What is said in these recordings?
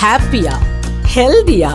ஹாப்பியா ஹெல்தியா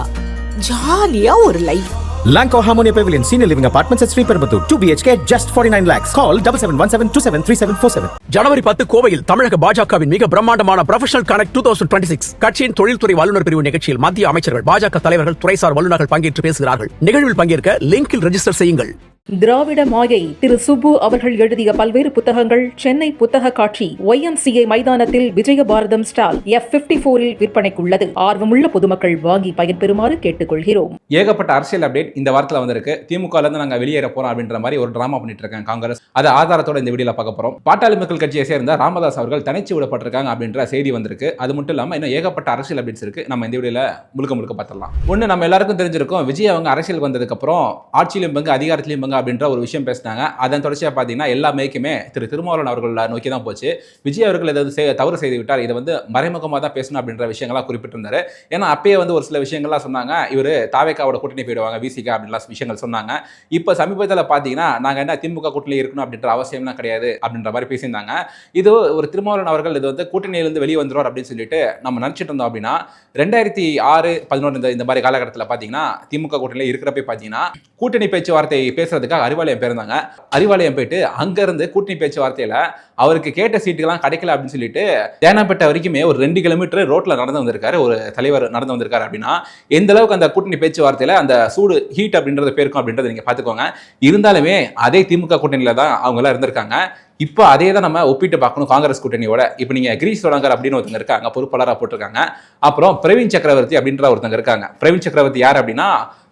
ஜாலியா ஒரு life Lanco Harmonia Pavilion Senior Living Apartments at Sri Perambatoor. 2 BHK, just 49 lakhs. Call 7717273747. ஜனவரி பத்து கோவையில் தமிழக பாஜகவின் மிக பிரம்மாண்டமான professional connect two thousand twenty six கட்சியின் தொழில்துறை வல்லுநர் பிரிவு நிகழ்ச்சியில் மத்திய அமைச்சர்கள் பாஜக தலைவர்கள் துறைசார் வல்லுநர்கள் பங்கேற்று பேசுகிறார்கள் நிகழ்வில் பங்கேற்க லிங்கில் ரெஜிஸ்டர் செய்யுங்கள் திராவிட மாயை திரு சுப்பு அவர்கள் எழுதிய பல்வேறு புத்தகங்கள் சென்னை புத்தக காட்சி ஒய்எம்சிஏ மைதானத்தில் விஜயபாரதம் ஸ்டால் எஃப் பிப்டி போரில் விற்பனைக்குள்ளது. ஆர்வமுள்ள பொதுமக்கள் வாங்கி பயன்பெறுமாறு கேட்டுக்கொள்கிறோம். ஏகப்பட்ட அரசியல் அப்டேட் இந்த வாரத்தில் வந்திருக்கு. திமுக இருந்து நாங்கள் வெளியேற போறோம் அப்படின்ற மாதிரி ஒரு டிராமா பண்ணிட்டு இருக்காங்க காங்கிரஸ். அது ஆதாரத்தோட இந்த வீடியோல பார்க்க போறோம். பாட்டாளி மக்கள் கட்சியை சேர்ந்த ராமதாஸ் அவர்கள் தனிச்சு விடப்பட்டிருக்காங்க அப்படின்ற செய்தி வந்திருக்கு. அது மட்டும் இல்லாமல் இன்னும் ஏகப்பட்ட அரசியல் அப்டேட்ஸ் இருக்கு. நம்ம இந்த வீடியோல முழுக்க முழுக்க பார்த்துடலாம். ஒன்று நம்ம எல்லாருக்கும் தெரிஞ்சிருக்கும். விஜய் அவங்க அரசியல் வந்ததுக்கு அப்புறம் ஆட்சியிலும் பங்கு அதிகாரத்திலும் பங்கு அப்படின்ற ஒரு விஷயம் பேசினாங்க. அதன் தொடர்ச்சியாக பார்த்தீங்கன்னா எல்லா மேய்க்குமே திரு திருமாவளவன் அவர்கள் நோக்கி தான் போச்சு. விஜய் அவர்கள் ஏதாவது செய்- தவறு செய்து விட்டார் இதை வந்து மறைமுகமாக தான் பேசணும் அப்படின்ற விஷயங்கள்லாம் குறிப்பிட்டிருந்தாரு. ஏன்னா அப்பயே வந்து ஒரு சில விஷயங்கள்லாம் சொன்னாங்க. இவர் தாவேக்காவோட கூட்டணி போயிடுவாங்க விசிகா அப்படின்லாம் விஷயங்கள் சொன்னாங்க. இப்போ சமீபத்தில் பார்த்தீங்கன்னா நாங்கள் என்ன திமுக கூட்டணி இருக்கணும் அப்படின்ற அவசியம்லாம் கிடையாது அப்படின்ற மாதிரி பேசியிருந்தாங்க. இது ஒரு திருமாவளவன் அவர்கள் இது வந்து கூட்டணியிலிருந்து வெளியே வந்துருவார் அப்படின்னு சொல்லிட்டு நம்ம நினச்சிட்டு இருந்தோம் அப்படின்னா ரெண்டாயிரத்தி ஆறு பதினொன்று இந்த மாதிரி காலகட்டத்தில் பார்த்தீங்கன்னா திமுக கூட்டணியில் இருக்கிறப்ப பார்த்தீங்கன்னா கூட்டணி பேச்சுவார்த்தை பேசுறதுக்காக அறிவாலயம் போயிருந்தாங்க. அறிவாலயம் போயிட்டு அங்கேருந்து கூட்டணி பேச்சுவார்த்தையில் அவருக்கு கேட்ட சீட்டுகள்லாம் கிடைக்கல அப்படின்னு சொல்லிட்டு தேனாப்பேட்டை வரைக்குமே ஒரு ரெண்டு கிலோமீட்டர் ரோட்டில் நடந்து வந்திருக்காரு. ஒரு தலைவர் நடந்து வந்திருக்காரு அப்படின்னா எந்த அளவுக்கு அந்த கூட்டணி பேச்சுவார்த்தையில் அந்த சூடு ஹீட் அப்படின்றது போயிருக்கும் அப்படின்றத நீங்கள் பார்த்துக்கோங்க. இருந்தாலுமே அதே திமுக கூட்டணியில் தான் அவங்களாம் இருந்திருக்காங்க. இப்போ அதே தான் நம்ம ஒப்பிட்டு பார்க்கணும் காங்கிரஸ் கூட்டணியோட. இப்போ நீங்கள் கிரீஷ் சோடங்கர் அப்படின்னு ஒருத்தங்க இருக்காங்க பொறுப்பாளராக போட்டிருக்காங்க. அப்புறம் பிரவீன் சக்கரவர்த்தி அப்படின்ற ஒருத்தங்க இருக்காங்க. பிரவீன் சக்கரவர்த்தி யார் அப்படின்னா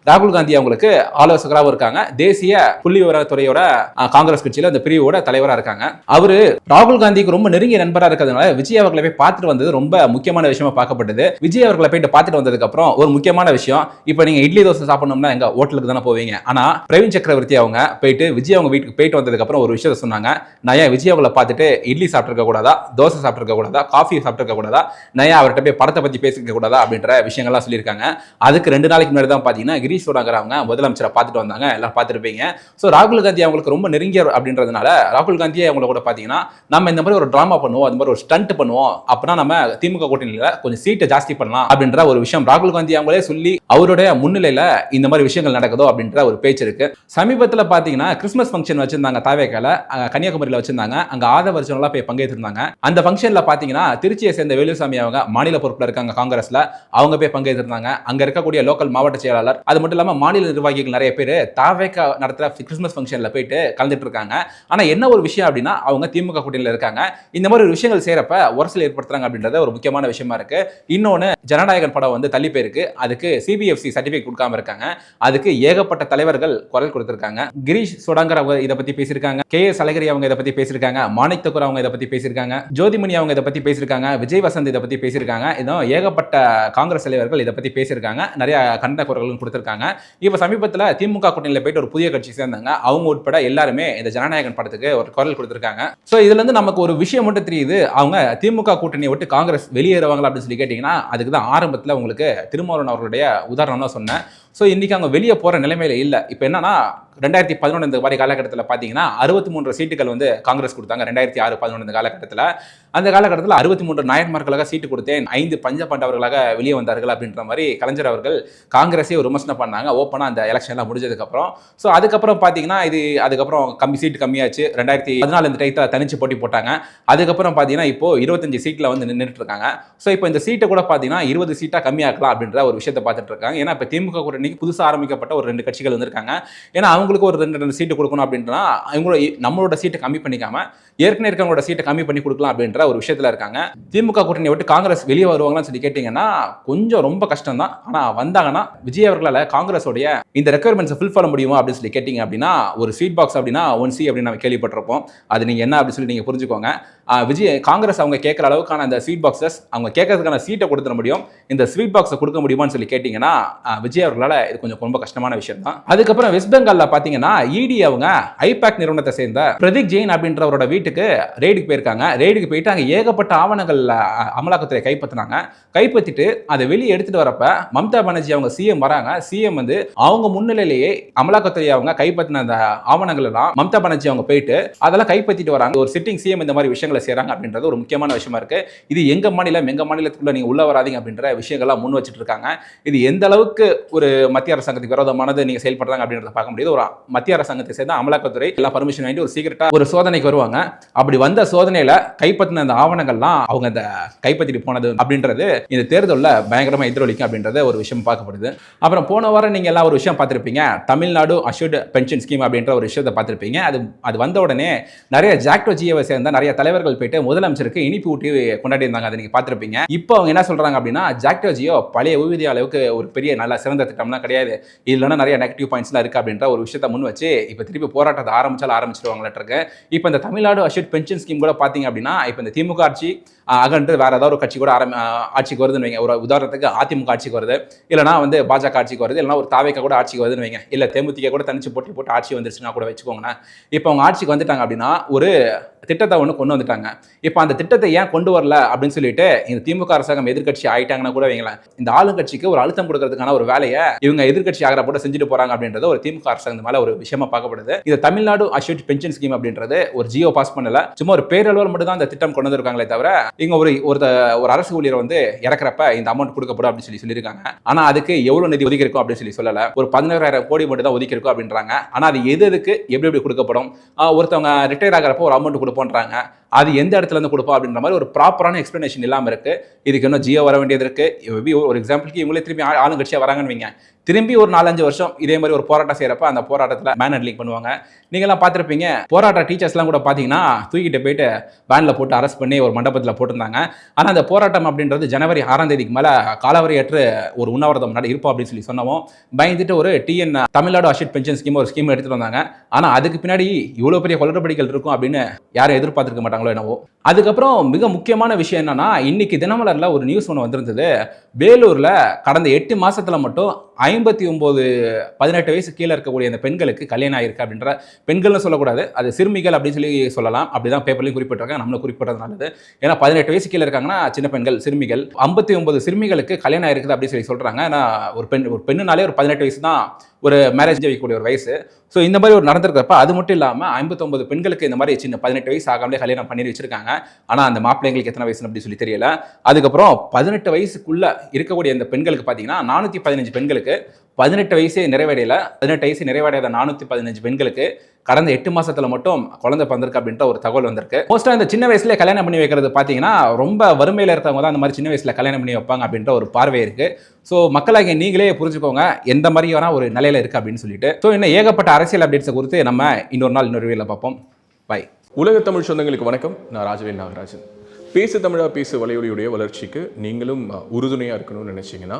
ராகுல் காந்தி அவங்களுக்கு ஆலோசகராகவும் இருக்காங்க. தேசிய புள்ளி விவரத்துறையோட காங்கிரஸ் கட்சியில அந்த பிரிவோட தலைவராக இருக்காங்க. அவரு ராகுல் காந்திக்கு ரொம்ப நெருங்கிய நண்பராக இருக்கிறதுனால விஜய் அவர்களை போய் பார்த்துட்டு வந்தது ரொம்ப முக்கியமான விஷயமா பார்க்கப்பட்டது. விஜய் அவர்களை போயிட்டு பார்த்துட்டு வந்ததுக்கு அப்புறம் ஒரு முக்கியமான விஷயம் இப்போ நீங்க இட்லி தோசை சாப்பிடணும்னா எங்க ஹோட்டலுக்கு தானே போவீங்க? ஆனா பிரவீன் சக்கரவர்த்தி அவங்க போயிட்டு விஜய் அவங்க வீட்டுக்கு போயிட்டு வந்ததுக்கு அப்புறம் ஒரு விஷயத்த சொன்னாங்க. நான் ஏன் விஜய் அவங்களை பார்த்துட்டு இட்லி சாப்பிட்டுருக்க கூடாதா? தோசை சாப்பிட்டுருக்க கூடாதா? காஃபி சாப்பிட்டுருக்க கூடாதா? நான் ஏன் அவர்கிட்ட போய் படத்தை பத்தி பேசிக்க கூடாதா? அப்படின்ற விஷயங்கள்லாம் சொல்லியிருக்காங்க. அதுக்கு ரெண்டு நாளைக்கு முன்னாடி தான் பார்த்தீங்கன்னா கிரீஷ் அவங்க முதலமைச்சரை பார்த்துட்டு வந்தாங்க எல்லாம் பார்த்துருப்பீங்க. ஸோ ராகுல் காந்தி அவங்களுக்கு ரொம்ப நெருங்கிய அப்படின்றதுனால ராகுல் காந்தியே அவங்கள கூட பார்த்தீங்கன்னா நம்ம இந்த மாதிரி ஒரு ட்ராமா பண்ணுவோம் அந்த மாதிரி ஒரு ஸ்டண்ட் பண்ணுவோம் அப்படின்னா நம்ம திமுக கூட்டணியில் கொஞ்சம் சீட்டை ஜாஸ்தி பண்ணலாம் அப்படின்ற ஒரு விஷயம் ராகுல் காந்தி அவங்களே சொல்லி அவருடைய முன்னிலையில் இந்த மாதிரி விஷயங்கள் நடக்குதோ அப்படின்ற ஒரு பேச்சு இருக்கு. சமீபத்தில் பார்த்தீங்கன்னா கிறிஸ்மஸ் ஃபங்க்ஷன் வச்சிருந்தாங்க தாவேக்கால கன்னியாகுமரியில் வச்சிருந்தாங்க. அங்கே ஆதவர்ஜனெல்லாம் போய் பங்கேற்றிருந்தாங்க. அந்த ஃபங்க்ஷனில் பார்த்தீங்கன்னா திருச்சியை சேர்ந்த வேலுசாமி அவங்க மாநில பொறுப்பில் இருக்காங்க காங்கிரஸ்ல. அவங்க போய் பங்கேற்றிருந்தாங்க. அங்க இருக்கக்கூடிய லோக்கல் மாவட்ட செயலாளர் அது மட்டும் இல்லாமல் மாநில நிர்வாகிகள் நிறைய பேர் தாவேக்கா நடத்துகிற கிறிஸ்மஸ் ஃபங்க்ஷன்ல போயிட்டு கலந்துட்டு இருக்காங்க. ஆனா என்ன ஒரு விஷயம் அப்படின்னா அவங்க திமுக கூட்டணியில் இருக்காங்க. இந்த மாதிரி ஒரு விஷயங்கள் செய்கிறப்ப உரசல் ஏற்படுத்துறாங்க அப்படின்றது ஒரு முக்கியமான விஷயமா இருக்கு. இன்னொன்னு ஜனநாயகன் படம் வந்து தள்ளி போயிருக்கு. அதுக்கு சிபிஎஃப்சி சர்டிஃபிகேட் கொடுக்காம இருக்காங்க. அதுக்கு ஏகப்பட்ட தலைவர்கள் குரல் கொடுத்துருக்காங்க. கிரீஷ் சுடங்கர் அவங்க இதை பத்தி பேசியிருக்காங்க. கே எஸ் அழகிரி அவங்க இதை பத்தி பேசியிருக்காங்க. மாணிக் தக்கூர் அவங்க இதை பத்தி பேசியிருக்காங்க. ஜோதிமணி அவங்க இதை பத்தி பேசியிருக்காங்க. விஜய் வசந்த் இதை பத்தி பேசியிருக்காங்க. இதுவும் ஏகப்பட்ட காங்கிரஸ் தலைவர்கள் இதை பத்தி பேசியிருக்காங்க. நிறைய கண்டன குரல்களும் கொடுத்துருக்காங்க. இப்போ சமீபத்தில் திமுக கூட்டணியில் போயிட்டு ஒரு புதிய கட்சி சேர்ந்தாங்க. அவங்க உட்பட எல்லாருமே இந்த ஜனநாயகன் படத்துக்கு ஒரு குரல் கொடுத்திருக்காங்க. ஸோ இதுல இருந்து நமக்கு ஒரு விஷயம் மட்டும் தெரியுது. அவங்க திமுக கூட்டணியை விட்டு காங்கிரஸ் வெளியேறுவாங்களா அப்படின்னு சொல்லி கேட்டிங்கன்னா அதுக்கு தான் ஆரம்பத்தில் உங்களுக்கு திருமாவளவன் அவர்களுடைய உதாரணம் தான் சொன்னேன். ஸோ இன்றைக்கி அவங்க வெளியே போகிற நிலைமையில் இல்லை. இப்போ என்னன்னா ரெண்டாயிரத்தி பதினொன்று இந்த மாதிரி காலகட்டத்தில் பார்த்தீங்கன்னா அறுபத்தி மூன்று சீட்டுகள் வந்து காங்கிரஸ் கொடுத்தாங்க ரெண்டாயிரத்தி ஆறு பதினொன்று காலகட்டத்தில். அந்த காலகட்டத்தில் அறுபத்தி மூன்று நாயன்மார்களாக சீட்டு கொடுத்தேன் ஐந்து பஞ்ச பாண்டவர்களாக வெளியே வந்தார்கள் அப்படின்ற மாதிரி கலைஞர் அவர்கள் காங்கிரஸே ஒரு விமர்சனம் பண்ணாங்க ஓப்பனாக அந்த எலெக்ஷன்லாம் முடிஞ்சதுக்கப்புறம். ஸோ அதுக்கப்புறம் பார்த்தீங்கன்னா இது அதுக்கப்புறம் கம்மி சீட்டு கம்மியாச்சு. ரெண்டாயிரத்தி பதினாலு இந்த டைத்தில் தனிச்சு போட்டி போட்டாங்க. அதுக்கப்புறம் பார்த்தீங்கன்னா இப்போ இருபத்தஞ்சு சீட்டில் வந்து நின்றுட்டு இருக்காங்க. ஸோ இப்போ இந்த சீட்டை கூட பார்த்தீங்கன்னா இருபது சீட்டாக கம்மியாக்கலாம் அப்படின்ற ஒரு விஷயத்தை பார்த்துட்டு இருக்காங்க. ஏன்னா இப்போ திமுக இன்றைக்கி புதுசாக ஆரம்பிக்கப்பட்ட ஒரு ரெண்டு கட்சிகள் வந்திருக்காங்க. ஏன்னா அவங்களுக்கு ஒரு ரெண்டு ரெண்டு சீட்டு கொடுக்கணும் அப்படின்றா அவங்களோட நம்மளோட சீட்டை கம்மி பண்ணிக்காமல் ஏற்கனவே இருக்கவங்களோட சீட்டை கம்மி பண்ணி கொடுக்கலாம் அப்படின்ற ஒரு விஷயத்தில் இருக்காங்க. திமுக கூட்டணி விட்டு காங்கிரஸ் வெளியே வருவாங்களான்னு சொல்லி கேட்டிங்கன்னா கொஞ்சம் ரொம்ப கஷ்டம் தான் ஆனால் வந்தாங்கன்னா விஜய் அவர்களால் காங்கிரஸோடைய இந்த ரெக்குயர்மெண்ட்ஸை ஃபில் பண்ண முடியுமா அப்படின்னு சொல்லி கேட்டிங்க அப்படின்னா ஒரு ஸ்வீட் பாக்ஸ் அப்படின்னா ஒன் சி அப்படின்னு நம்ம கேள்விப்பட்டிருப்போம். அது நீங்கள் என்ன அப்படின்னு சொல்லி நீங்கள் புரிஞ்சுக்கோங்க. விஜய் காங்கிரஸ் அவங்க கேட்குற அளவுக்கான அந்த ஸ்வீட் பாக்ஸஸ் அவங்க கேட்கறதுக்கான சீட்டை கொடுத்துட முடியும். இந்த ஸ்வீட் பாக்ஸை கொடுக்க முடியுமான்னு சொல்லி கேட்டிங்கன்னா விஜய் அவர்களால் இது கொஞ்சம் ரொம்ப கஷ்டமான விஷயம் தான் அதுக்கப்புறம் வெஸ்ட் பெங்காலில் பார்த்தீங்கன்னா இடி அவங்க ஐபேக் நிறுவனத்தை சேர்ந்த பிரதீக் ஜெயின் அப்படின்றவரோட வீட்டுக்கு ரெய்டுக்கு போயிருக்காங்க. ரெய்டுக்கு போயிட்டு அங்கே ஏகப்பட்ட ஆவணங்கள் அமலாக்கத்துறை கைப்பற்றினாங்க கைப்பற்றிட்டு அதை வெளியே எடுத்துகிட்டு வரப்ப மம்தா பானர்ஜி அவங்க சிஎம் வராங்க. சிஎம் வந்து அவங்க முன்னிலையிலேயே அமலாக்கத்துறை அவங்க கைப்பற்றின அந்த ஆவணங்கள் எல்லாம் மம்தா பானர்ஜி அவங்க போயிட்டு அதெல்லாம் கைப்பற்றிட்டு வராங்க. ஒரு சிட்டிங் சிஎம் இந்த மாதிரி விஷயங்களை செய்கிறாங்க அப்படின்றது ஒரு முக்கியமான விஷயமா இருக்கு. இது எங்க மாநிலம் எங்க மாநிலத்துக்குள்ள நீங்க உள்ள வராதீங்க அப்படின்ற விஷயங்கள்லாம் முன் வச்சுட்டு இருக்காங்க. இது எந்த அளவுக்கு ஒரு மத்திய அரசாங்கத்துக்கு விரோதமானது நீங்க செயல்படுறாங்க அப்படின்றத பார்க்க முடியாது. ஒரு மத்திய அரசாங்கத்தை சேர்ந்த அமலாக்கத்துறை எல்லாம் பர்மிஷன் வாங்கி ஒரு சீக்கிரட்டா ஒரு சோதனைக்கு வருவாங்க. அப்படி வந்த சோதனையில கைப்பற்றின அந்த ஆவணங்கள்லாம் அவங்க அந்த கைப்பற்றிட்டு போனது அப்படின்றது இந்த தேர்தலில் பயங்கரமாக எதிரொலிக்கும் அப்படின்றது ஒரு விஷயம் பார்க்கப்படுது. அப்புறம் போன வாரம் நீங்க எல்லாம் ஒரு விஷயம் பார்த்திருப்பீங்க. தமிழ்நாடு அஷ்யூர்டு பென்ஷன் ஸ்கீம் அப்படின்ற ஒரு விஷயத்தை பார்த்துருப்பீங்க. அது அது வந்த உடனே நிறைய ஜாக்டோ ஜியோவை சேர்ந்த நிறைய தலைவர்கள் போயிட்டு முதலமைச்சருக்கு இனிப்பு ஊட்டி கொண்டாடி இருந்தாங்க அதை நீங்க பார்த்திருப்பீங்க. இப்போ அவங்க என்ன சொல்றாங்க அப்படின்னா ஜாக்டோ ஜியோ பழைய ஊதிய அளவுக்கு ஒரு பெரிய நல்ல சிறந்த திட்டம்லாம் கிடையாது. இல்லைன்னா நிறைய நெகட்டிவ் பாயிண்ட்ஸ்லாம் இருக்குது அப்படின்ற ஒரு விஷயத்தை முன் வச்சு இப்போ திருப்பி போராட்டத்தை ஆரம்பிச்சாலும் ஆரம்பிச்சிருவாங்களாட்டிருக்கு இப்போ இந்த தமிழ்நாடு அஷ்யூர்ட் பென்ஷன் ஸ்கீம் கூட பார்த்தீங்க அப்படின்னா இப்போ இந்த திமுக ஆட்சி அகன்று வேற ஏதாவது ஒரு கட்சி கூட ஆரம்பி ஆட்சிக்கு வருதுன்னு வைங்க. ஒரு உதாரணத்துக்கு அதிமுக ஆட்சிக்கு வருது. இல்லைனா வந்து பாஜக ஆட்சிக்கு வருது. இல்லைனா ஒரு தாவேக்கா கூட ஆட்சிக்கு வருதுன்னு வைங்க. இல்லை தேமுதிக கூட தனிச்சு போட்டி போட்டு ஆட்சி வந்துருச்சுன்னா கூட வச்சுக்கோங்கண்ணா இப்போ அவங்க ஆட்சிக்கு வந்துட்டாங்க அப்படின்னா ஒரு திட்டத்தை ஒன்று கொண்டு வந்துட்டாங்க. இப்போ அந்த திட்டத்தை ஏன் கொண்டு வரல அப்படின்னு சொல்லிட்டு இந்த திமுக அரசாங்கம் எதிர்க்கட்சி ஆயிட்டாங்கன்னா கூட வைங்களேன் இந்த ஆளுங்கட்சிக்கு ஒரு அழுத்தம் கொடுக்கறதுக்கான ஒரு வேலையை இவங்க எதிர்க்கட்சி ஆகிற போட்டு செஞ்சுட்டு போறாங்க அப்படின்றது ஒரு திமுக அரசாங்கம் மேல ஒரு விஷயமா பார்க்கப்படுது. இது தமிழ்நாடு அஷ்யூட் பென்ஷன் ஸ்கீம் அப்படின்றது ஒரு ஜியோ பாஸ் பண்ணல. சும்மா ஒரு பேரளவில் மட்டும் தான் அந்த திட்டம் கொண்டு வந்திருக்காங்களே தவிர இங்க ஒரு ஒரு ஒரு அரசு ஊழியர் வந்து இறக்குறப்ப இந்த அமௌண்ட் கொடுக்கப்படும் அப்படின்னு சொல்லி சொல்லியிருக்காங்க. ஆனா அதுக்கு எவ்வளவு நிதி ஒதுக்கி இருக்கும் அப்படின்னு சொல்லி சொல்லல. ஒரு பதினோராயிரம் கோடி மட்டும் தான் ஒதுக்கி இருக்கும் அப்படின்றாங்க. ஆனா அது எது எதுக்கு எப்படி எப்படி கொடுக்கப்படும்? ஒருத்தவங்க ரிட்டையர் ஆகிறப்போ ஒரு அமௌண்ட் பண்ணுறாங்க அது எந்த இடத்துல இருந்து கொடுப்போம் அப்படின்ற மாதிரி ஒரு ப்ராப்பரான எக்ஸ்ப்ளனேஷன் இல்லாமல் இருக்கு. இதுக்கு இன்னும் ஜியோ வர வேண்டியது இருக்கு. Maybe ஒரு எக்ஸாம்பிளுக்கு இவங்களே திரும்பி ஆ- ஆளுங்கட்சியா வராங்கன்னு வைங்க. திரும்பி ஒரு நாலஞ்சு வருஷம் இதே மாதிரி ஒரு போராட்டம் செய்யறப்ப அந்த போராட்டத்தில் பேன் ஹேண்ட்லிங் பண்ணுவாங்க. நீங்களாம் பார்த்துருப்பீங்க போராட்ட டீச்சர்ஸ்லாம் கூட பார்த்தீங்கன்னா தூக்கிட்டு போயிட்டு வேனில் போட்டு அரெஸ்ட் பண்ணி ஒரு மண்டபத்தில் போட்டிருந்தாங்க. ஆனால் அந்த போராட்டம் அப்படின்றது ஜனவரி ஆறாம் தேதிக்கு மேலே காலாவரையற்று ஒரு உண்ணாவிரதம் முன்னாடி இருப்போம் அப்படின்னு சொல்லி சொன்னவும் பயந்துட்டு ஒரு TN Tamil Nadu assured pension scheme ஒரு ஸ்கீம் எடுத்துகிட்டு வந்தாங்க. ஆனால் அதுக்கு பின்னாடி இவ்வளோ பெரிய குளறுபடிகள் இருக்கும் அப்படின்னு யாரும் எதிர்பார்த்திருக்க மாட்டாங்களோ என்னவோ. அதுக்கப்புறம் மிக முக்கியமான விஷயம் என்னன்னா இன்னைக்கு தினமலரில் ஒரு நியூஸ் ஒன்று வந்திருந்தது. வேலூரில் கடந்த எட்டு மாசத்துல மட்டும் ஐம்பத்தி ஒம்பது பதினெட்டு வயசு கீழே இருக்கக்கூடிய அந்த பெண்களுக்கு கல்யாணம் ஆயிருக்கு அப்படின்ற பெண்கள்னு சொல்லக்கூடாது. அது சிறுமிகள் அப்படின்னு சொல்லி சொல்லலாம். அப்படிதான் பேப்பர்லையும் குறிப்பிட்டிருக்காங்க. நம்மளும் குறிப்பிட்டது நல்லது. ஏன்னா பதினெட்டு வயசு கீழே இருக்காங்கன்னா சின்ன பெண்கள் சிறுமிகள் ஐம்பத்தி ஒன்பது சிறுமிகளுக்கு கல்யாணம் ஆயிருக்குது அப்படின்னு சொல்லி சொல்றாங்க. ஏன்னா ஒரு பெண் ஒரு பெண்ணுனாலே ஒரு பதினெட்டு வயசு தான் ஒரு மேரேஜ் வைக்கக்கூடிய ஒரு வயசு. ஸோ இந்த மாதிரி ஒரு நடந்திருக்கிறப்ப அது மட்டும் இல்லாமல் ஐம்பத்தொம்பது பெண்களுக்கு இந்த மாதிரி சின்ன பதினெட்டு வயசு ஆகாமலே கல்யாணம் பண்ணி வச்சிருக்காங்க. ஆனால் அந்த மாப்பிள்ளைங்களுக்கு எத்தனை வயசுன்னு அப்படி சொல்லி தெரியல. அதுக்கப்புறம் பதினெட்டு வயசுக்குள்ள இருக்கக்கூடிய அந்த பெண்களுக்கு பார்த்தீங்கன்னா நானூற்றி பதினஞ்சு பெண்களுக்கு பதினெட்டு வயசே நிறைவடையல பதினெட்டு வயசு நிறைவடையாத நானூற்றி பதினஞ்சு பெண்களுக்கு கடந்த எட்டு மாசத்துல மட்டும் குழந்தை பிறந்திருக்கு அப்படின்ற ஒரு தகவல் வந்திருக்கு. மோஸ்ட்டாக இந்த சின்ன வயசுல கல்யாணம் பண்ணி வைக்கிறது பார்த்தீங்கன்னா ரொம்ப வறுமையில் இருக்கவங்க தான் அந்த மாதிரி சின்ன வயசுல கல்யாணம் பண்ணி வைப்பாங்க அப்படின்ற ஒரு பார்வை இருக்கு. ஸோ மக்களாகிய நீங்களே புரிஞ்சுக்கோங்க எந்த மாதிரியான ஒரு நிலையில இருக்கு அப்படின்னு சொல்லிட்டு. ஸோ இன்னும் ஏகப்பட்ட அரசியல் அப்டேட்ஸை குறித்து நம்ம இன்னொரு நாள் இன்னொரு வீடியோவில் பார்ப்போம். பை உலக தமிழ் சொந்தங்களுக்கு வணக்கம். நான் ராஜவேல் நாகராஜன். பேசு தமிழா பேசு வலையொலியுடைய வளர்ச்சிக்கு நீங்களும் உறுதுணையாக இருக்கணும்னு நினச்சிங்கன்னா